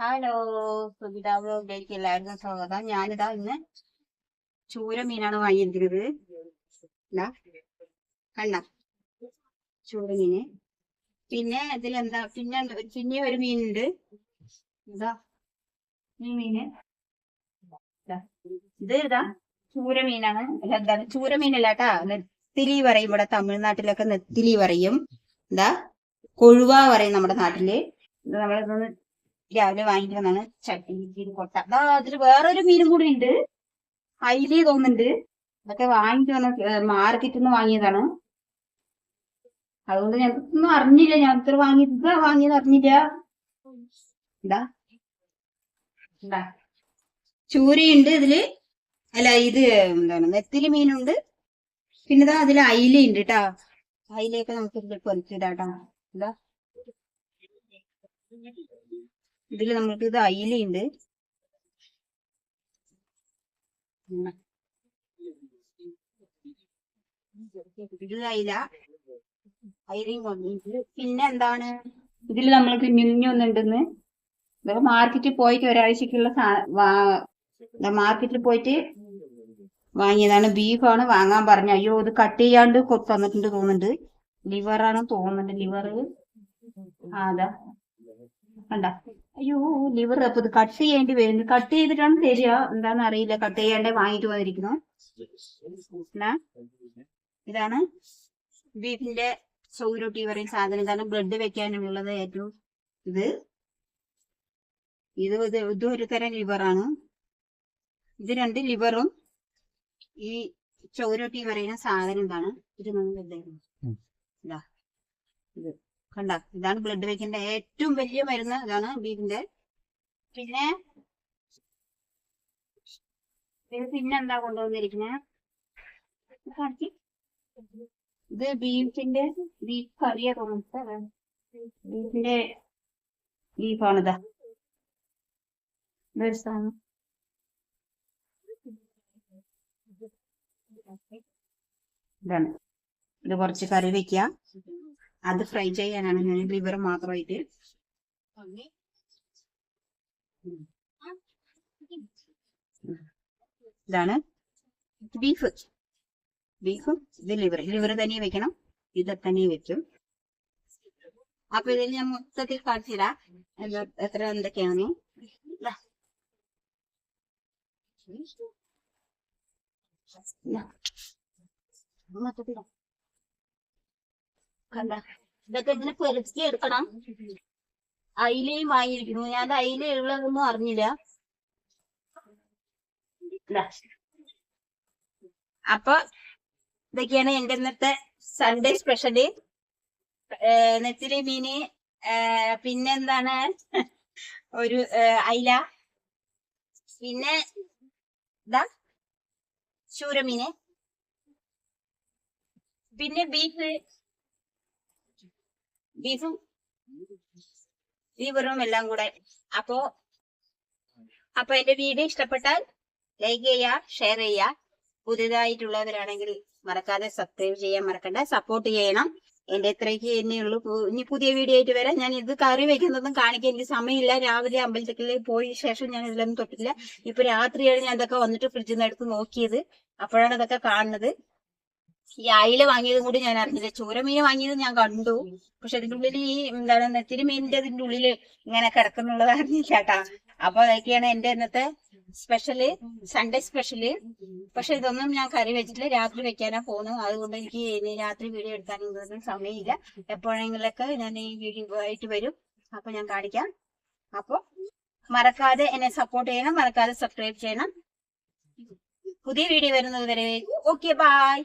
Hello Subitha bake എല്ലാവർക്കും സ്വാഗതം. ഞാനിതാ ഇന്ന് ചൂര മീനാണ് വാങ്ങിയിരിക്കുന്നത്. എന്താ കണ്ട? ചൂര മീന്. പിന്നെ ഇതിലെന്താ? പിന്നെ പിന്നെ ഒരു മീനുണ്ട്. ഇതാ ഈ മീന്. ഇതാ. ഇത് ചൂര മീനാണ്. എന്താണ്? ചൂര മീനല്ല കേട്ടാ. നെത്തിലി പറയും ഇവിടെ തമിഴ്നാട്ടിലൊക്കെ നെത്തിലി പറയും. എന്താ കൊഴുവ പറയും നമ്മുടെ നാട്ടിൽ. നമ്മളിതൊന്ന് രാവിലെ വാങ്ങിട്ട് വന്നാണ് ചട്ടിയിൽ കൊട്ട. അതാ അതിൽ വേറൊരു മീനും കൂടി ഉണ്ട്. അയിലി തോന്നുന്നുണ്ട്. അതൊക്കെ വാങ്ങിട്ട് വന്ന മാർക്കറ്റിൽ നിന്ന് വാങ്ങിയതാണ്. അതുകൊണ്ട് ഞങ്ങൾക്കൊന്നും അറിഞ്ഞില്ല. ഞാൻ ഇത്ര വാങ്ങി ഇതാ വാങ്ങിയത് അറിഞ്ഞില്ല എന്താ ചൂരയുണ്ട് ഇതിൽ. അല്ല ഇത് എന്താണ് നെത്തിലി മീനുണ്ട്. പിന്നെ ഇതാ അതിൽ ഉണ്ട് കേട്ടാ. അയിലയൊക്കെ നമുക്ക് പൊരിച്ചിടാട്ടാ എന്താ ഇതിൽ നമുക്ക് ഇത് അയിലയുണ്ട് ഉം. ഇത് അയില അയിലയും കൊണ്ടുണ്ട് പിന്നെ എന്താണ്? ഇതിൽ നമ്മൾക്ക് മിഞ്ഞൊന്നുണ്ടെന്ന് മാർക്കറ്റിൽ പോയിട്ട് ഒരാഴ്ചക്കുള്ള മാർക്കറ്റിൽ പോയിട്ട് വാങ്ങിയതാണ്. ബീഫാണ് വാങ്ങാൻ പറഞ്ഞു. അയ്യോ ഇത് കട്ട് ചെയ്യാണ്ട് കൊത്തന്നിട്ടുണ്ട് തോന്നുന്നുണ്ട്. ലിവറാണ് തോന്നുന്നുണ്ട്. ലിവർ അതാ. കണ്ട. അയ്യോ ലിവർ അപ്പൊ ഇത് കട്ട് ചെയ്യേണ്ടി വരുന്നു. കട്ട് ചെയ്തിട്ടാണ് തരിക എന്താണെന്ന് അറിയില്ല. കട്ട് ചെയ്യാണ്ട് വാങ്ങിട്ട് വന്നിരിക്കുന്നു. ഇതാണ് ബീഫിന്റെ സൗരോട്ടി പറയും സാധനം. ഇതാണ് ബ്ലഡ് വെക്കാനുള്ളത് ഏറ്റവും ഇത്. ഇത് ഇത് ഒരു തരം ലിവറാണ് ഇത് രണ്ട് ലിവറും ഈ ചൗരോട്ടി പറയുന്ന സാധനം ഇതാണ് ഇത് നമ്മൾ എന്തായിരുന്നു കണ്ട? ഇതാണ് ബ്ലഡ് വെക്കിന്റെ ഏറ്റവും വലിയ മരുന്ന്. ഇതാണ് ബീഫിന്റെ. പിന്നെ ഇത് പിന്നെ എന്താ കൊണ്ടുവന്നിരിക്കുന്നത്. ഇത് ബീഫിന്റെ ബീഫ് കറിയ ബീഫിന്റെ ബീഫാണിതാ ഇതാണ്. ഇത് കുറച്ച് കറി വെക്കുക അത് ഫ്രൈ ചെയ്യാനാണ്. ഞാൻ ലിവർ മാത്രമായിട്ട്. ഇതാണ് ബീഫ്. ബീഫും ഇത് ലിവർ. ലിവർ തന്നെ വെക്കണം. ഇത് തന്നെ വെക്കും. അപ്പൊ ഇതിൽ ഞാൻ മൊത്തത്തിൽ കാണിച്ചുതരാം എത്ര എന്തൊക്കെയാണ്? ദാ. ഇതൊക്കെ ഇതിനെ പെറുക്കി എടുക്കണം. അയിലയും വാങ്ങിയിരിക്കുന്നു. ഞാൻ അയില ഉള്ളതൊന്നും അറിഞ്ഞില്ല. അപ്പൊ ഇതൊക്കെയാണ് എന്റെ ഇന്നത്തെ സൺഡേ സ്പെഷ്യൽ നെത്തിലി മീന് പിന്നെന്താണ്? ഒരു അയില. പിന്നെ ഇതാ ശൂരമീന് പിന്നെ ബീഫ്. ബീഫും ലിവറും എല്ലാം കൂടെ. അപ്പോ അപ്പൊ എന്റെ വീഡിയോ ഇഷ്ടപ്പെട്ടാൽ ലൈക്ക് ചെയ്യുക ഷെയർ ചെയ്യുക. പുതിയതായിട്ടുള്ളവരാണെങ്കിൽ മറക്കാതെ സബ്സ്ക്രൈബ് ചെയ്യാൻ മറക്കണ്ട. സപ്പോർട്ട് ചെയ്യണം. എന്റെ ഇത്രയ്ക്ക് തന്നെയുള്ളൂ ഇനി പുതിയ വീഡിയോ ആയിട്ട് വരാം. ഞാൻ ഇത് കറി വെക്കുന്നതും കാണിക്കാൻ എനിക്ക് സമയമില്ല. രാവിലെ അമ്പലത്തിൽ പോയ ശേഷം ഞാൻ ഇതിലൊന്നും തൊട്ടില്ല ഇപ്പൊ രാത്രിയാണ് ഞാൻ ഇതൊക്കെ വന്നിട്ട് ഫ്രിഡ്ജിൽ നിന്ന് എടുത്ത് നോക്കിയത്. അപ്പോഴാണ് ഇതൊക്കെ കാണുന്നത്. ഈ അയില വാങ്ങിയതും കൂടി ഞാൻ അറിഞ്ഞില്ല ചൂരമീൻ വാങ്ങിയത് ഞാൻ കണ്ടു. പക്ഷെ അതിന്റെ ഉള്ളിൽ ഈ എന്താണ് നെത്തിരി മീനിന്റെ അതിന്റെ ഉള്ളിൽ ഇങ്ങനെ കിടക്കുന്നുള്ളത് അറിഞ്ഞില്ല കേട്ടാ. അപ്പൊ അതൊക്കെയാണ് എന്റെ ഇന്നത്തെ സ്പെഷ്യൽ സൺഡേ സ്പെഷ്യൽ. പക്ഷെ ഇതൊന്നും ഞാൻ കറി വെച്ചിട്ടില്ല. രാത്രി വെക്കാനാ പോകുന്നത്. അതുകൊണ്ട് എനിക്ക് ഇനി രാത്രി വീഡിയോ എടുക്കാനൊന്നും സമയമില്ല. എപ്പോഴെങ്കിലൊക്കെ ഞാൻ ഈ വീഡിയോ ആയിട്ട് വരും. അപ്പൊ ഞാൻ കാണിക്കാം. അപ്പൊ മറക്കാതെ എന്നെ സപ്പോർട്ട് ചെയ്യണം. മറക്കാതെ സബ്സ്ക്രൈബ് ചെയ്യണം. പുതിയ വീഡിയോ വരുന്നത് വരെ. Okay bye